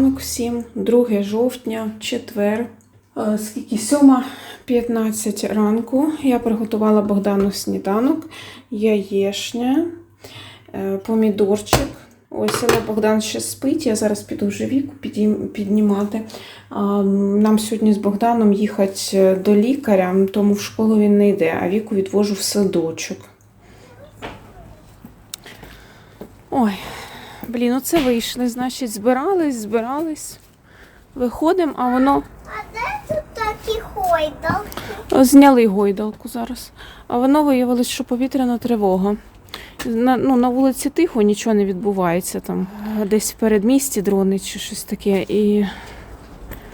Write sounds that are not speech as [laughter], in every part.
ранок всім, 2 жовтня, четвер. Е, Скільки? 7.15 ранку. Я приготувала Богдану сніданок, яєшня, е, помідорчик. Ось, але Богдан ще спить, я зараз піду вже віку піднімати. Нам сьогодні з Богданом їхати до лікаря, тому в школу він не йде, а віку відвожу в садочок. Ой, блін, оце вийшли, значить, збирались, збирались. Виходимо, а воно А де тут такі хойдалки? Зняли гойдалку зараз. А воно виявилось, що повітряна тривога. На, ну, на вулиці тихо, нічого не відбувається там. Десь в передмісті дрони чи щось таке. І...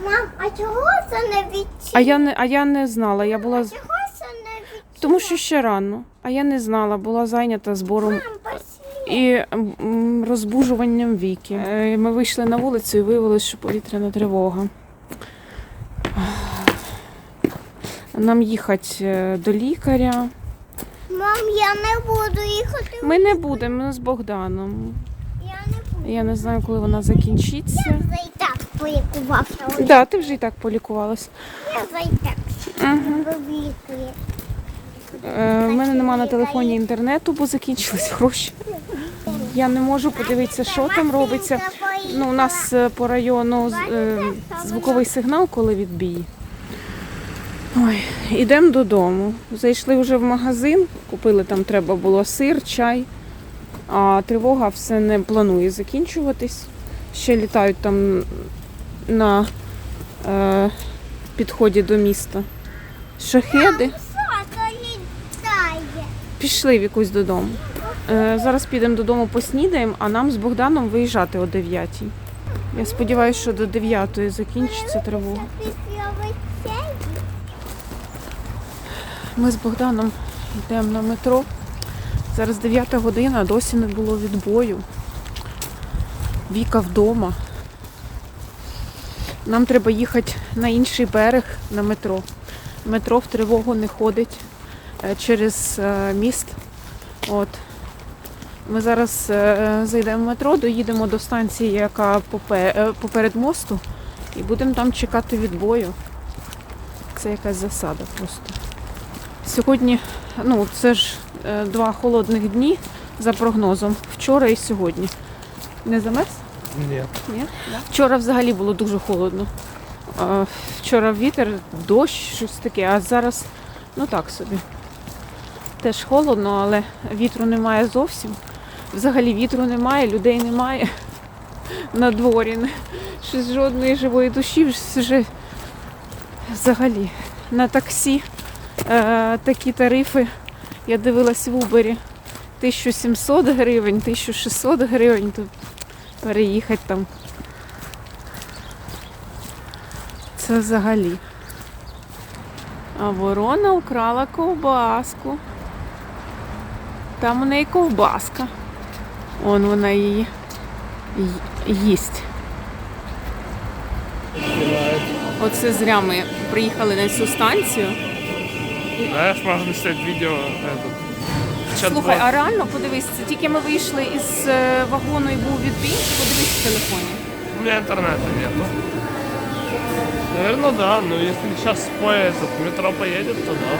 Мам, а чого це не відчі? А, я не, а я не знала. Я була... з- Чого це не відчі? Тому що ще рано. А я не знала, була зайнята збором Мам. І розбужуванням віки. Е, Ми вийшли на вулицю і виявилось, що повітряна тривога. Нам їхати е, до лікаря. Мам, я не буду їхати. Ми не будемо ми з Богданом. Я не буду. Я не знаю, коли вона закінчиться. Я за і так полікувався. Так, да, ти вже і так полікувалась. Я за і так Угу. Вилікує. Е, мене нема на телефоні інтернету, бо закінчились гроші. Я не можу подивитися, що там робиться. Ну, у нас е, по району е, звуковий сигнал, коли відбій. Ой, ідемо додому. Зайшли вже в магазин, купили там треба було сир, чай. А тривога все не планує закінчуватись. Ще літають там на е, підході до міста. Шахеди. Пішли якусь додому. Е, зараз підемо додому, поснідаємо, а нам з Богданом виїжджати о 9. Я сподіваюся, що до 9 закінчиться тривога. Ми з Богданом йдемо на метро. Зараз 9 година, досі не було відбою. Віка вдома. Нам треба їхати на інший берег на метро. Метро в тривогу не ходить через е, міст. От. Ми зараз е, зайдемо в метро, доїдемо до станції, яка е, поперед мосту, і будемо там чекати відбою. Це якась засада просто. Сьогодні, ну це ж е, два холодних дні за прогнозом. Вчора і сьогодні. Не замерз? Ні. Ні? Вчора взагалі було дуже холодно. Е, Вчора вітер, дощ, щось таке, а зараз ну так собі. Теж холодно, але вітру немає зовсім. Взагалі вітру немає, людей немає [laughs] на дворі. Щось жодної живої душі вже взагалі на таксі е, такі тарифи. Я дивилась в Убері 1700 гривень, 1600 гривень. Тут переїхати там. Це взагалі. А ворона украла ковбаску. Там у неї ковбаска. Он вона її їсть. Оце зря ми приїхали на цю станцію. Знаєш, можна снять відео Слухай, а реально подивись, це тільки ми вийшли із е, вагону і був відбій, подивись в телефоні. У меня интернета нету. Наверное, да, но если сейчас поезд метро поедет, то да.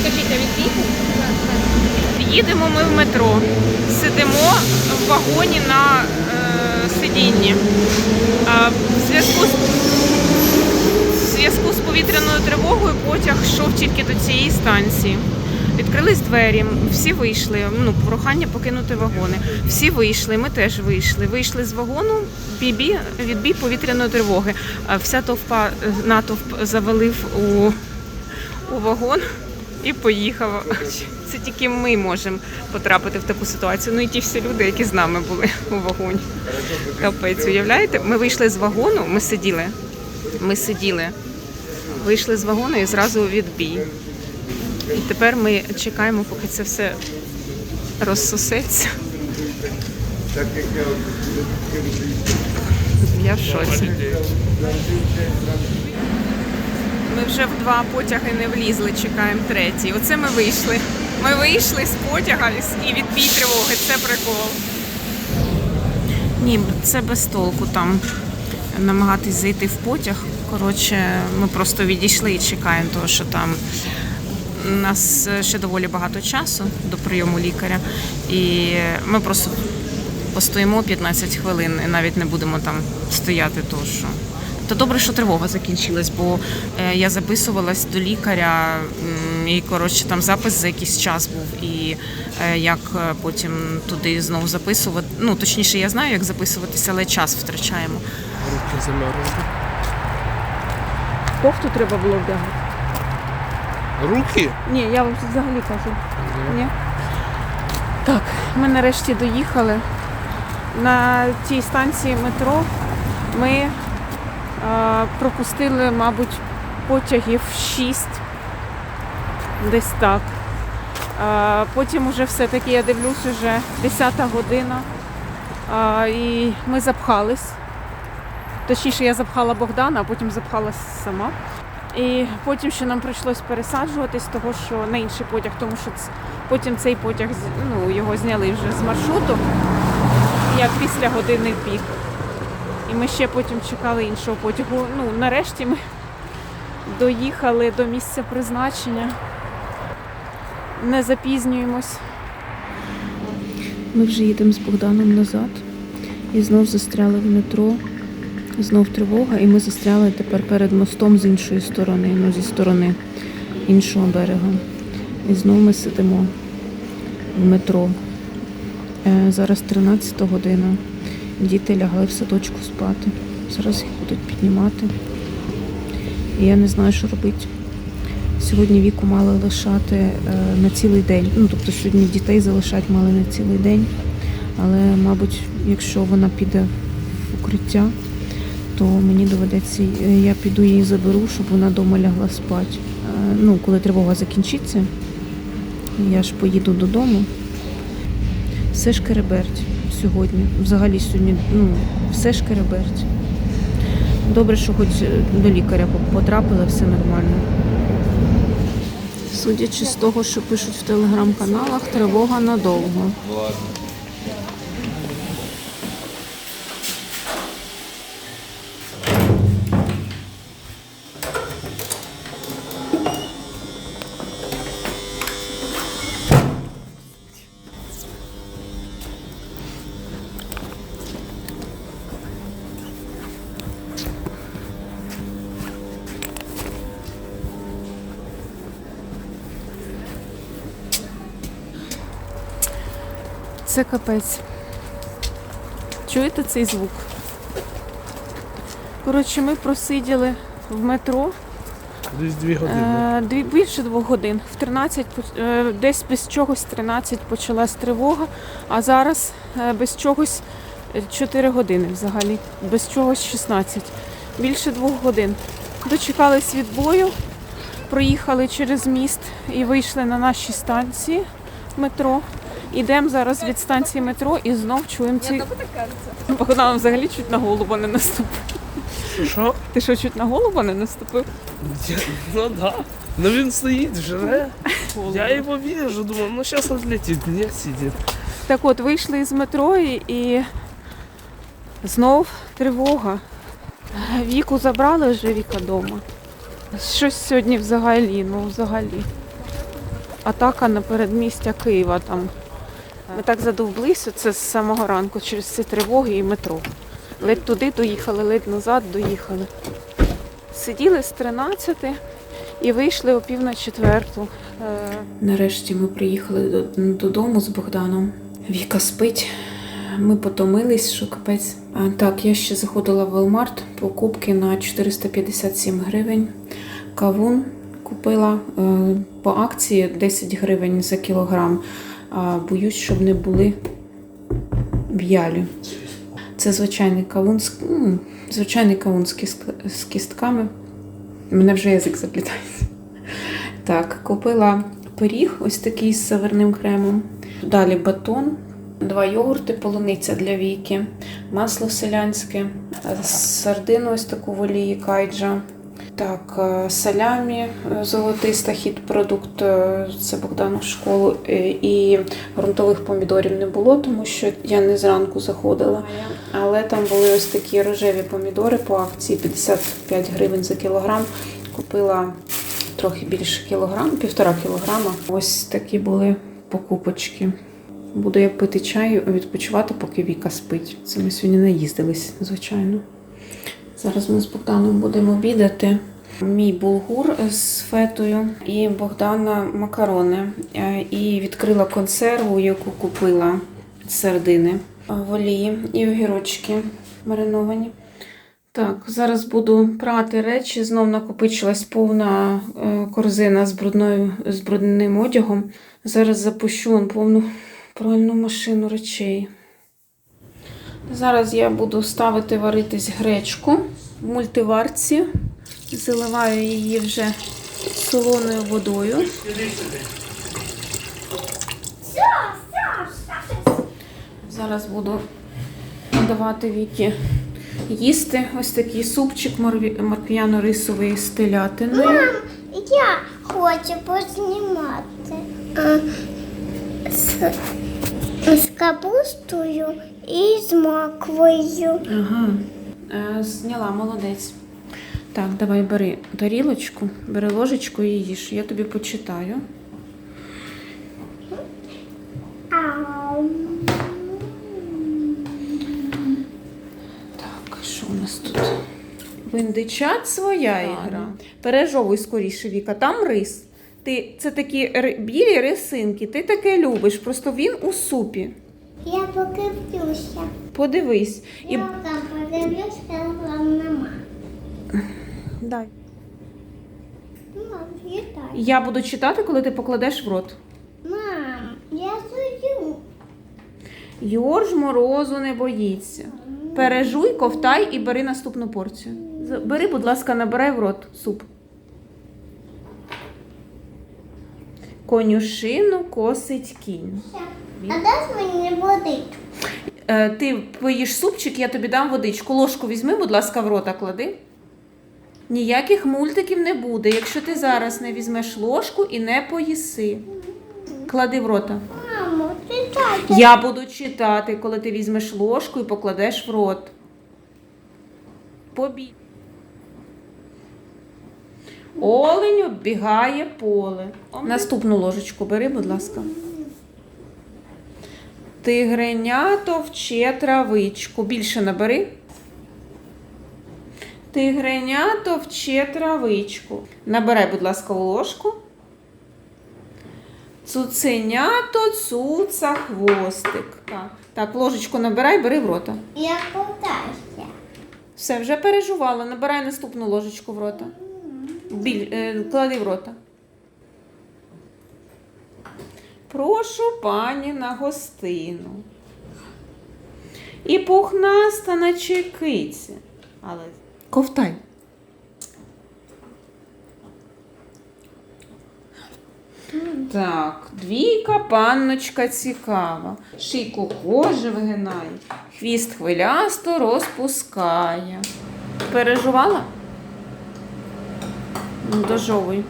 Скажіть, а відбій? Їдемо ми в метро. Сидимо в вагоні на е, сидінні. А, в зв'язку з в зв'язку з повітряною тривогою потяг йшов тільки до цієї станції. Відкрились двері, всі вийшли. Ну, прохання покинути вагони. Всі вийшли, ми теж вийшли. Вийшли з вагону, бібі, відбій повітряної тривоги. Вся товпа е, натовп завалив у, у вагон і поїхав. [laughs] Це тільки ми можемо потрапити в таку ситуацію. Ну і ті всі люди, які з нами були у вагоні. Капець, уявляєте? Ми вийшли з вагону, ми сиділи. Ми сиділи. Вийшли з вагону і зразу відбій. І тепер ми чекаємо, поки це все розсосеться. Я в шоці. Ми вже в два потяги не влізли, чекаємо третій. Оце ми вийшли. Ми вийшли з потяга і відбій тривоги. Це прикол. Ні, це без толку там намагатись зайти в потяг. Коротше, ми просто відійшли і чекаємо, того, що там у нас ще доволі багато часу до прийому лікаря. І ми просто постоїмо 15 хвилин і навіть не будемо там стояти, тому що. То добре, що тривога закінчилась, бо е, я записувалась до лікаря, м, і коротше там запис за якийсь час був. І е, як е, потім туди знову записувати. Ну точніше, я знаю, як записуватися, але час втрачаємо. Руки замерзли. Кофту треба було вдягати. Руки? Ні, я вам взагалі кажу. Ні. Так, ми нарешті доїхали. На тій станції метро ми пропустили, мабуть, потягів 6. Десь так. Потім уже все-таки я дивлюсь, уже 10 година. І ми запхались. Точніше, я запхала Богдана, а потім запхалась сама. І потім ще нам прийшлось пересаджуватись, того що на інший потяг, тому що потім цей потяг ну, його зняли вже з маршруту, як після години пік. Ми ще потім чекали іншого потягу. Ну, нарешті ми доїхали до місця призначення. Не запізнюємось. Ми вже їдемо з Богданом назад і знов застряли в метро. Знов тривога, і ми застряли тепер перед мостом з іншої сторони, ну зі сторони іншого берега. І знов ми сидимо в метро. Е, зараз 13 година. Діти лягли в садочку спати. Зараз їх будуть піднімати. І я не знаю, що робити. Сьогодні віку мали лишати е, на цілий день. Ну, тобто сьогодні дітей залишати мали на цілий день. Але, мабуть, якщо вона піде в укриття, то мені доведеться, е, я піду її заберу, щоб вона вдома лягла спати. Е, Ну, коли тривога закінчиться, я ж поїду додому. Все шкереберть сьогодні. Взагалі сьогодні, ну, все ж кереберть. Добре, що хоч е, до лікаря потрапила, все нормально. Судячи з того, що пишуть в телеграм-каналах, тривога надовго. Це капець. Чуєте цей звук? Коротше, ми просиділи в метро Десь дві години. е, дві, більше двох годин. В 13, е, десь без чогось 13 почалась тривога, а зараз е, без чогось 4 години взагалі. Без чогось 16. Більше двох годин. Дочекались відбою, проїхали через міст і вийшли на наші станції метро. Ідемо зараз від станції метро і знов чуємо ці. Богдан взагалі чуть на голуба не наступив. Що? Ти що, чуть на голуба не наступив? Я- Ну да. Ну він стоїть, жре. Я його вижу, думаю, ну зараз відлетить, ні, сидить. Так от, вийшли із метро і, і знов тривога. Віку забрали вже Віка вдома. Щось сьогодні взагалі, ну взагалі. Атака на передмістя Києва там. Ми так задовблися це з самого ранку через ці тривоги і метро. Ледь туди доїхали, ледь назад доїхали. Сиділи з 13 і вийшли о пів на четверту. Нарешті ми приїхали додому з Богданом. Віка спить. Ми потомились, що капець. А, так, я ще заходила в Велмарт, покупки на 457 гривень. Кавун купила е, по акції 10 гривень за кілограм. А, боюсь, щоб не були в'ялі. Це звичайний кавун, з- звичайний кавун з, кіст- з кістками. Мене вже язик заплітається. Так, купила пиріг, ось такий з саверним кремом. Далі батон, два йогурти, полуниця для віки, масло селянське, сардину ось таку в олії кайджа, Так, е, салямі, е, золотиста хід продукт, е, це Богдану школу. І грунтових помідорів не було, тому що я не зранку заходила. Але там були ось такі рожеві помідори по акції 55 гривень за кілограм. Купила трохи більше кілограм, півтора кілограма. Ось такі були покупочки. Буду я пити чай, відпочивати, поки Віка спить. Це ми сьогодні наїздились, звичайно. Зараз ми з Богданом будемо обідати. Мій булгур з фетою і Богдана макарони. Е, І відкрила консерву, яку купила з середини в олії і огірочки мариновані. Так, зараз буду прати речі. Знов накопичилась повна е, корзина з, брудною, з брудним одягом. Зараз запущу повну пральну машину речей. Зараз я буду ставити варитись гречку в мультиварці. Заливаю її вже солоною водою. Зараз буду давати Вікі їсти ось такий супчик морквяно-рисовий з телятиною. Мам, я хочу познімати. Капустою і з морквою. Ага, е, зняла, молодець. Так, давай бери тарілочку, бери ложечку і їж. Я тобі почитаю. Ау. Так, що у нас тут? Виндичат своя ігра. Пережовуй скоріше, Віка. Там рис. Ти, це такі ри- білі рисинки, ти таке любиш, просто він у супі. Я покривлюся. Подивись. І... Я там подивлюся, там нема. Дай. Мам, вітай. Я буду читати, коли ти покладеш в рот. Мам, я сую. Йорж морозу не боїться. Пережуй, ковтай і бери наступну порцію. Бери, будь ласка, набирай в рот суп. Конюшину косить кінь. А дай мені водичку. Е, ти поїш супчик, я тобі дам водичку. Ложку візьми, будь ласка, в рота клади. Ніяких мультиків не буде, якщо ти зараз не візьмеш ложку і не поїси. Клади в рота. Мамо, читай. Я буду читати, коли ти візьмеш ложку і покладеш в рот. Побіг. Олень оббігає поле. Наступну ложечку бери, будь ласка. Тигреня товче травичку. Більше набери. Тигреня товче травичку. Набирай, будь ласка, ложку. Цуценято цуца хвостик. Так, так, ложечку набирай, бери в рота. Я ковтаюся. Все, вже пережувала. Набирай наступну ложечку в рота. Біль, е, клади в рота. Прошу пані на гостину. І пухнаста наче киці. Але ковтай. Так, двійка панночка цікава. Шийку кожи вигинає, хвіст хвилясто розпускає. Пережувала? Ну, Дожовуй.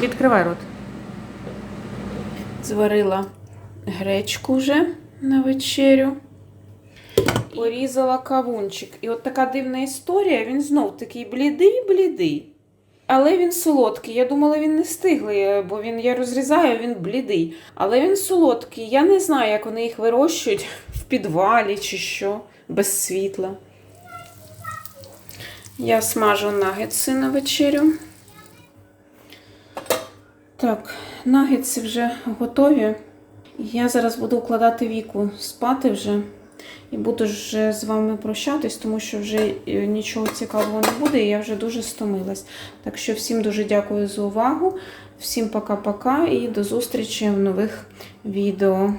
Відкривай рот. Зварила гречку вже на вечерю. Порізала кавунчик. І от така дивна історія. Він знов такий блідий-блідий. Але він солодкий. Я думала, він не стиглий, бо він я розрізаю, він блідий. Але він солодкий. Я не знаю, як вони їх вирощують [laughs] в підвалі чи що, без світла. Я смажу нагетси на вечерю. Так, нагетси вже готові. Я зараз буду укладати віку спати вже. І буду вже з вами прощатись, тому що вже е, нічого цікавого не буде, і я вже дуже стомилась. Так що всім дуже дякую за увагу. Всім пока-пока і до зустрічі в нових відео.